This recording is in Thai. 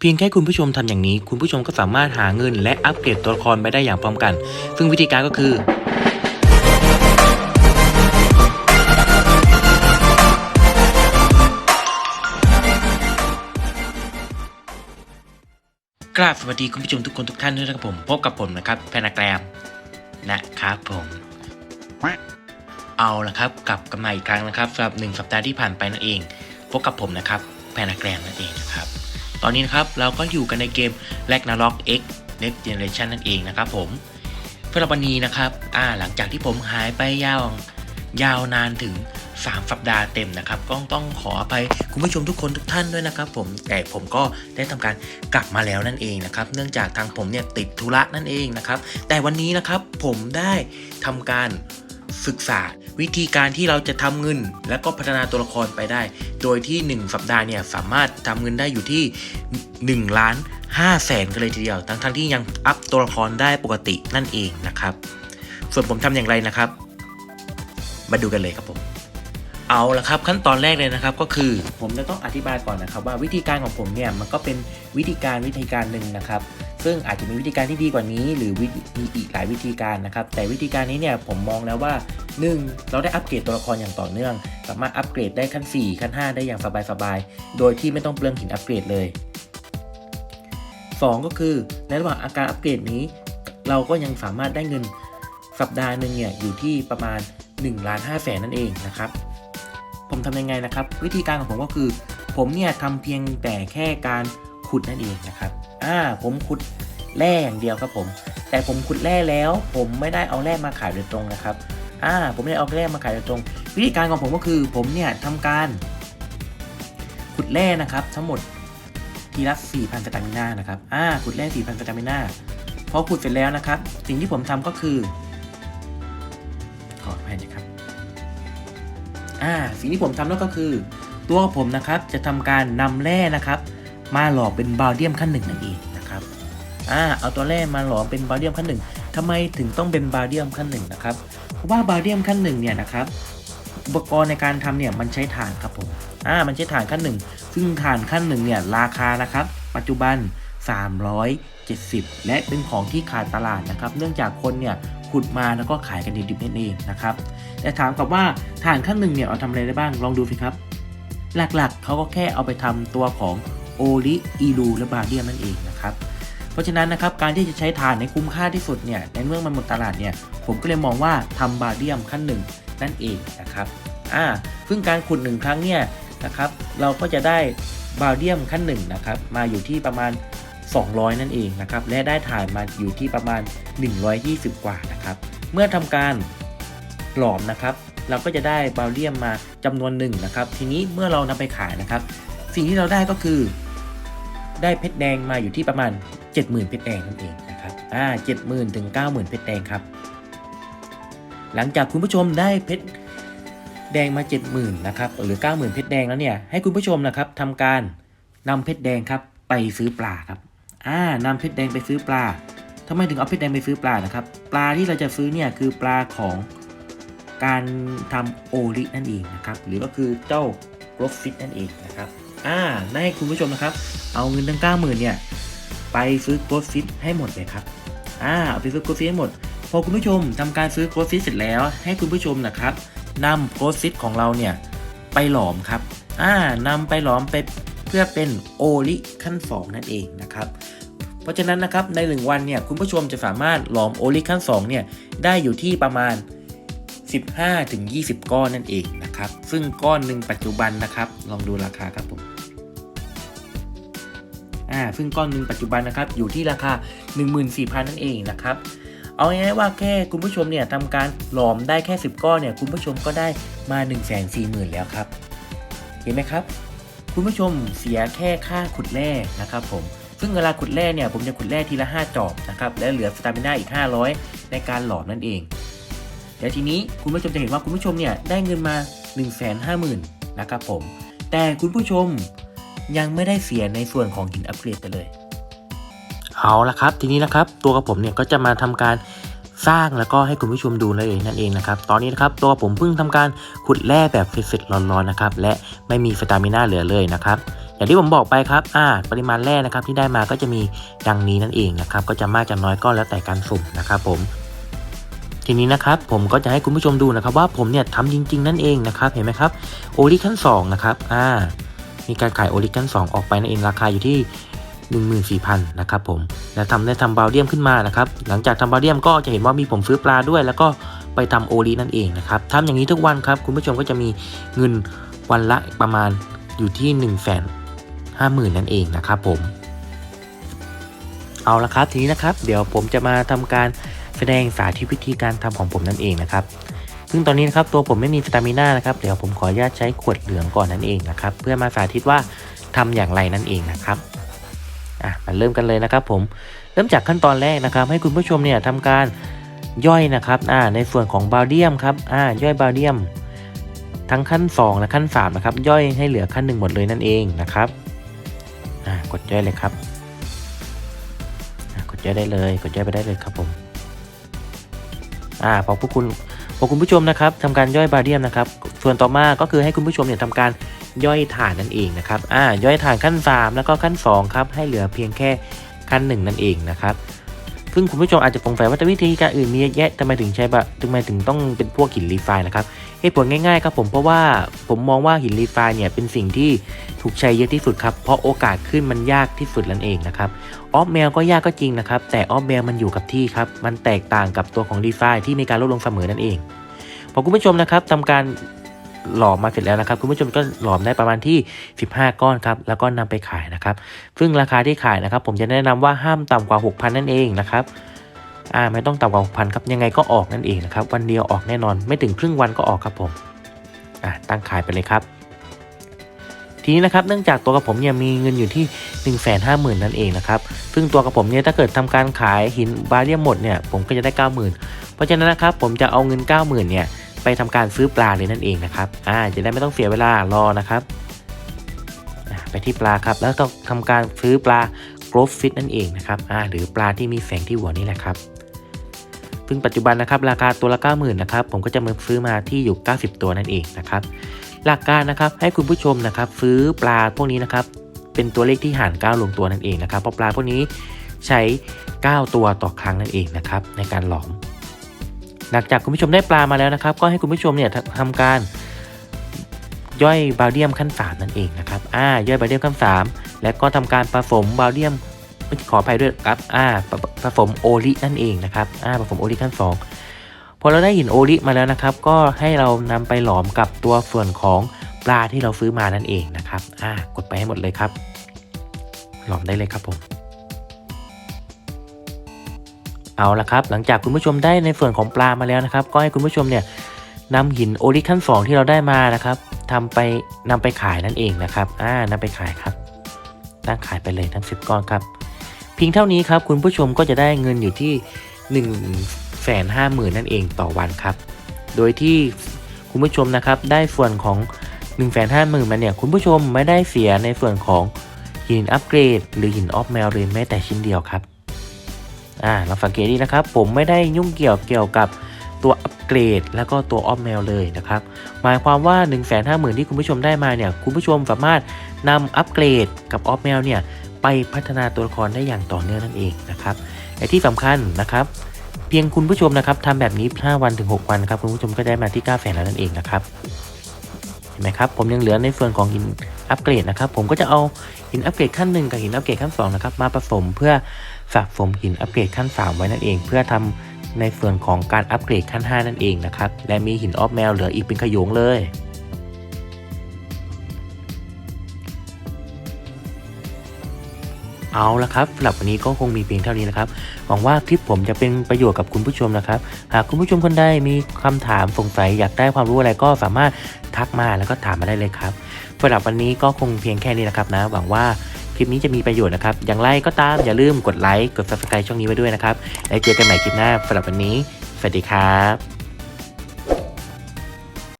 เพียงแค่คุณผู้ชมทำอย่างนี้ คุณผู้ชมก็สามารถหาเงิน และอัปเกรดตัวละครไปได้อย่างพร้อมกัน ซึ่งวิธีการก็คือกราบสวัสดีคุณผู้ชมทุกคนทุกท่านด้วยนะครับผม พบกับผมนะครับแพนาแกรมนะครับผม เอาละครับกลับกันมาอีกครั้งนะครับสำหรับหนึ่งสัปดาห์ที่ผ่านไปนั่นเอง พบกับผมนะครับแพนาแกรมนั่นเองนะครับ ตอนนี้นะครับเราก็อยู่กันในเกม Ragnarok X Next Generation นั่นเองนะครับผมสำหรับวันนี้นะครับอ่าหลังจากที่ผมหายไปยาวยาวนานถึง 3 สัปดาห์เต็มนะครับก็ต้องขออภัยคุณผู้ชมทุกคนทุกท่านด้วยนะครับผมแต่ผมก็ได้ทำการกลับมาแล้วนั่นเองนะครับเนื่องจากทางผมเนี่ยติดธุระนั่นเองนะครับแต่วันนี้นะครับผมได้ทำการศึกษา วิธีการที่เราจะทำเงิน และก็พัฒนาตัวละครไปได้ โดยที่ 1 สัปดาห์เนี่ยสามารถทำเงินได้อยู่ที่ 1 ล้าน5แสนกันเลยทีเดียว ทั้งทั้งๆที่ยังอัพตัวละครได้ปกตินั่นเองนะครับ ส่วนผมทำอย่างไรนะครับ มาดูกันเลยครับผม เอาละครับขั้นตอนแรกเลยนะครับก็คือผมจะต้องอธิบายก่อนนะครับว่าวิธีการของผมเนี่ยมันก็เป็นวิธีการวิธีการหนึ่งนะครับ ซึ่งอาจจะมีวิธีการที่ดีกว่านี้ หรือมีอีกหลายวิธีการนะครับ แต่วิธีการนี้เนี่ยผมมองแล้วว่า 1. เราได้อัปเกรดตัวละครอย่างต่อเนื่อง สามารถอัปเกรดได้ขั้น 4 ขั้น 5 ได้อย่างสบายๆโดยที่ไม่ต้องเปลืองหินอัปเกรดเลย 2 ก็คือในระหว่างอาการอัปเกรดนี้ เราก็ยังสามารถได้เงินสัปดาห์หนึ่งเนี่ยอยู่ที่ประมาณ1ล้าน5แสนนั่นเองนะครับ ผมทำยังไงนะครับ วิธีการของผมก็คือ ผมเนี่ยทำเพียงแต่แค่การขุดนั่นเองนะครับ อ่า ผมขุดแร่อย่างเดียวครับผม แต่ผมขุดแร่แล้ว ผมไม่ได้เอาแร่มาขายโดยตรงนะครับ อ่า ผมไม่ได้เอาแร่มาขายโดยตรง วิธีการของผมก็คือ ผมเนี่ยทำการ ขุดแร่นะครับ ทั้งหมดทีละ4,000สตามิน่านะครับ อ่า ขุดแร่4,000สตามิน่าพอขุดเสร็จแล้วนะครับ สิ่งที่ผมทำก็คือ ขออภัยนะครับ อ่าสิ่งที่ผมทำนั่นก็คือ ตัวผมนะครับจะทำการนำแร่นะครับ มาหล่อเป็นบาเดียมขั้นหนึ่งนั่นเองนะครับอ่าเอาตัวแร่มาหล่อเป็นบาเดียมขั้นหนึ่งทำไมถึงต้องเป็นบาเดียมขั้นหนึ่งนะครับเพราะว่าบาเดียมขั้นหนึ่งเนี่ยนะครับอุปกรณ์ในการทำเนี่ยมันใช้ถ่านครับผมอ่ามันใช้ถ่านขั้นหนึ่งซึ่งถ่านขั้นหนึ่งเนี่ยราคานะครับ ปัจจุบัน 370 และเป็นของที่ขาดตลาดนะครับ เนื่องจากคนเนี่ย ขุดมาแล้วก็ขายกันดิบๆนั่นเองนะครับแต่ถามกับว่าถ่านขั้นหนึ่งเนี่ยเอาทำอะไรได้บ้างลองดูสิครับ หลักๆเขาก็แค่เอาไปทำตัวของโอลิอีลูและบาเดียมนั่นเองนะครับเพราะฉะนั้นนะครับการที่จะใช้ถ่านในคุ้มค่าที่สุดเนี่ยในเมื่อมันหมดตลาดเนี่ยผมก็เลยมองว่าทำบาเดียมขั้นหนึ่งนั่นเองนะครับอ่าซึ่งการขุดหนึ่งครั้งเนี่ยนะครับเราก็จะได้บาเดียมขั้นหนึ่งนะครับมาอยู่ที่ประมาณ 200 นั่นเองนะครับ และได้ถ่านมาอยู่ที่ประมาณ 120 กว่านะครับ เมื่อทำการหลอมนะครับ เราก็จะได้บาเลียมมาจำนวนหนึ่งนะครับ ทีนี้เมื่อเรานำไปขายนะครับ สิ่งที่เราได้ก็คือ ได้เพชรแดงมาอยู่ที่ประมาณ 70,000 เพชรแดงนั่นเองนะครับ อ่า70,000ถึง90,000 เพชรแดงครับ หลังจากคุณผู้ชมได้เพชรแดงมา 70,000นะครับหรือ 90,000 เพชรแดงแล้วเนี่ยให้คุณผู้ชมนะครับทำการนำเพชรแดงครับไปซื้อปลาครับ อ่านำเพชรแดงไปซื้อปลาทำไมถึงเอาเพชรแดงไปซื้อปลานะครับ ปลาที่เราจะซื้อเนี่ยคือปลาของการทำโอรินั่นเองนะครับ หรือก็คือเจ้ากรฟฟิตนั่นเองนะครับอ่าได้คุณผู้ชมนะครับ เอาเงินทั้ง90,000เนี่ยไปซื้อกรฟฟิตให้หมดเลยครับอ่าเอาไปซื้อกรฟฟิตให้หมด พอคุณผู้ชมทำการซื้อกรฟฟิตเสร็จแล้ว ให้คุณผู้ชมนะครับนำกรฟฟิตของเราเนี่ยไปหลอมครับอ่านำไปหลอมไป เพื่อเป็นโอริขั้นสองนั่นเองนะครับ เพราะฉะนั้นนะครับในหนึ่งวันเนี่ยคุณผู้ชมจะสามารถหลอมโอลิขั้น2เนี่ยได้อยู่ที่ประมาณ 15ถึง20 ก้อนนั่นเองนะครับ ซึ่งก้อนหนึ่งปัจจุบันนะครับ ลองดูราคาครับผมอ่าซึ่งก้อนหนึ่งปัจจุบันนะครับอยู่ที่ราคา 14,000 นั่นเองนะครับเอาง่ายๆว่าแค่คุณผู้ชมเนี่ยทำการหลอมได้แค่ 10 ก้อนเนี่ยคุณผู้ชมก็ได้มา 1 4 0 0 0 0 แล้วครับ เห็นไหมครับ คุณผู้ชมเสียแค่ค่าขุดแร่นะครับผมซึ่งเวลาขุดแร่เนี่ยผมจะขุดแร่ทีละ 5 จอบนะครับและเหลือสตามิน่าอีก 500 ในการหลอมนั่นเองเดี๋ยวทีนี้คุณผู้ชมจะเห็นว่าคุณผู้ชมเนี่ยได้เงินมา 1 5 0 0 0 0นะครับผม แต่คุณผู้ชมยังไม่ได้เสียในส่วนของหินอัปเกรดเลย เอาละครับ ทีนี้นะครับ ตัวกับผมเนี่ยก็จะมาทำการ สร้างแล้วก็ให้คุณผู้ชมดูเลยนั่นเองนะครับตอนนี้นะครับตัวผมเพิ่งทำการขุดแร่แบบเสร็จๆร้อนๆนะครับและไม่มีสตามิน่าเหลือเลยนะครับอย่างที่ผมบอกไปครับอ่าปริมาณแร่นะครับที่ได้มาก็จะมีดังนี้นั่นเองนะครับก็จะมากจะน้อยก็แล้วแต่การสุ่มนะครับผมทีนี้นะครับผมก็จะให้คุณผู้ชมดูนะครับว่าผมเนี่ยทำจริง ๆ นั่นเองนะครับเห็นไหมครับโอลิขั้น2นะครับอ่ามีการขายโอลิขั้น2ออกไปนั่นเองราคาอยู่ที่ 14,000นะครับผมแล้วทำได้ทำบาลเดียมขึ้นมานะครับหลังจากทำบาลเดียมก็จะเห็นว่ามีผมซื้อปลาด้วย แล้วก็ไปทำโอลินั่นเองนะครับทำอย่างนี้ทุกวันครับคุณผู้ชมก็จะมีเงินวันละประมาณอยู่ที่1นึ่งแสนห้าหมื่นนั่นเองนะครับผมเอาละครับทีนี้นะครับ เดี๋ยวผมจะมาทำการแสดงสาธิตวิธีการทำของผมนั่นเองนะครับซึ่งตอนนี้นะครับตัวผมไม่มีวิตามิน่านะครับเดี๋ยวผมขออนุญาตใช้ขวดเหลืองก่อนนั่นเองนะครับเพื่อมาสาธิตว่าทำอย่างไรนั่นเองนะครับ อะมาเริ่มกันเลยนะครับผมเริ่มจากขั้นตอนแรกนะครับ ให้คุณผู้ชมเนี่ยทำการย่อยนะครับอ่าในส่วนของบาเดียมครับอ่าย่อยบาเดียม ทั้งขั้น 2 และขั้น3นะครับย่อยให้เหลือขั้น 1 หมดเลยนั่นเองนะครับอ่ากดย่อยเลยครับอ่ากดย่อยได้เลย กดย่อยไปได้เลยครับผมอ่าพอพวกคุณพอคุณผู้ชมนะครับทำการย่อยบาเดียมนะครับส่วนต่อมาก็คือให้คุณผู้ชมเนี่ยทำการ ย่อยฐานนั่นเองนะครับอ่าย่อยฐานขั้น 3 แล้วก็ขั้น2ครับให้เหลือเพียงแค่ขั้น 1 นั่นเองนะครับซึ่งคุณผู้ชมอาจจะสงสัยว่าวิธีการอื่นมีเยอะแยะทำไมถึงใช้แบบทำไมถึงต้องเป็นพวกหินรีไฟน์นะครับเหตุผลง่ายๆครับผมเพราะว่าผมมองว่าหินรีไฟน์เนี่ยเป็นสิ่งที่ถูกใช้เยอะที่สุดครับเพราะโอกาสขึ้นมันยากที่สุดนั่นเองนะครับออฟเมลก็ยากก็จริงนะครับแต่ออฟเมลมันอยู่กับที่ครับมันแตกต่างกับตัวของรีไฟน์ที่มีการลดลงเสมอนั่นเองพอคุณผู้ชมนะครับทำการ หลอมมาเสร็จแล้วนะครับ คุณผู้ชมก็หลอมได้ประมาณที่ 15 ก้อนครับ แล้วก็นำไปขายนะครับ ซึ่งราคาที่ขายนะครับ ผมจะแนะนำว่าห้ามต่ำกว่า 6,000 นั่นเองนะครับอ่าไม่ต้องต่ำกว่า 6,000 ครับ ยังไงก็ออกนั่นเองนะครับ วันเดียวออกแน่นอน ไม่ถึงครึ่งวันก็ออกครับผม อ่าตั้งขายไปเลยครับ ทีนี้นะครับ เนื่องจากตัวกระผมเนี่ยมีเงินอยู่ที่ 1 5 0 0 0 0 นั่นเองนะครับ ซึ่งตัวกระผมเนี่ยถ้าเกิดทำการขายหินบาเรียมหมดเนี่ย ผมก็จะได้ 90,000 เพราะฉะนั้นนะครับ ผมจะเอาเงิน 90,000 เนี่ย ไปทำการซื้อปลาเลยนั่นเองนะครับอ่าจะได้ไม่ต้องเสียเวลารอนะครับอ่าไปที่ปลาครับ แล้วต้องทำการซื้อปลา g r o w Fit นั่นเองนะครับอ่าหรือปลาที่มีแสงที่หัวนี่แหละครับซึ่งปัจจุบันนะครับราคาตัวละ 90,000นะครับผมก็จะมาซื้อมาที่อยู่ 90 ตัวนั่นเองนะครับหลักการนะครับให้คุณผู้ชมนะครับซื้อปลาพวกนี้นะครับเป็นตัวเลขที่หาร9ลงตัวนั่นเองนะครับเพราะปลาพวกนี้ใช้ 9 ตัวต่อครั้งนั่นเองนะครับในการหลอม หลังจากคุณผู้ชมได้ปลามาแล้วนะครับ ก็ให้คุณผู้ชมเนี่ยทำการย่อยบาเดียมขั้น3นั่นเองนะครับอ่าย่อยบาเดียมขั้น3และก็ทำการผสมบาเดียมขออภัยด้วยครับอ่าผสมโอลินั่นเองนะครับอ่าผสมโอลิขั้น 2 พอเราได้หินโอลิมาแล้วนะครับ ก็ให้เรานำไปหลอมกับตัวส่วนของปลาที่เราซื้อมานั่นเองนะครับอ่ากดไปให้หมดเลยครับ หลอมได้เลยครับผม เอาละครับ หลังจากคุณผู้ชมได้ในส่วนของปลามาแล้วนะครับ ก็ให้คุณผู้ชมเนี่ยนำหินโอลิขั้น2 ที่เราได้มานะครับทำไปนำไปขายนั่นเองนะครับอ่านำไปขายครับตั้งขายไปเลยทั้ง 10 ก้อนครับเพียงเท่านี้ครับคุณผู้ชมก็จะได้เงินอยู่ที่1นึ่งแสนห้าหมื่นนั่นเองต่อวันครับ โดยที่คุณผู้ชมนะครับได้ส่วนของ1นึ่งแสนห้าหมื่นมันเนี่ยคุณผู้ชมไม่ได้เสียในส่วนของหินอัปเกรด หรือหินออฟแมวเลยแม้แต่ชิ้นเดียวครับ อ่าเราสังเกตดีนะครับ ผมไม่ได้ยุ่งเกี่ยวเกี่ยวกับตัวอัปเกรด แล้วก็ตัวออฟแมวเลยนะครับ หมายความว่า 1 5 0 0 0 0ที่คุณผู้ชมได้มาเนี่ย คุณผู้ชมสามารถนำอัปเกรดกับออฟแมวเนี่ย ไปพัฒนาตัวละครได้อย่างต่อเนื่องนั่นเองนะครับและที่สำคัญนะครับ เพียงคุณผู้ชมนะครับทำแบบนี้ 5 วันถึง 6 วันครับคุณผู้ชมก็ได้มาที่9แสนแล้วนั่นเองนะครับเห็นไหมครับผมยังเหลือในส่วนของหินอัปเกรดนะครับผมก็จะเอาหินอัปเกรดขั้นหนึ่งกับหินอัปเกรดขั้น2นะครับมาผสมเพื่อ สะสมหินอัปเกรดขั้น 3 ไว้นั่นเอง เพื่อทำในส่วนของการอัปเกรดขั้น 5 นั่นเองนะครับ และมีหินออฟแมวเหลืออีกเป็นขโยงเลยเอาละครับสำหรับวันนี้ก็คงมีเพียงเท่านี้นะครับ หวังว่าคลิปผมจะเป็นประโยชน์กับคุณผู้ชมนะครับ หากคุณผู้ชมคนใดมีคำถามสงสัยอยากได้ความรู้อะไรก็สามารถทักมาแล้วก็ถามมาได้เลยครับสำหรับวันนี้ก็คงเพียงแค่นี้นะครับนะ หวังว่า คลิปนี้จะมีประโยชน์นะครับ อย่างไรก็ตามอย่าลืมกดไลค์กด subscribe ช่องนี้ไว้ด้วยนะครับ แล้วเจอกันใหม่คลิปหน้าสำหรับวันนี้ สวัสดีครับ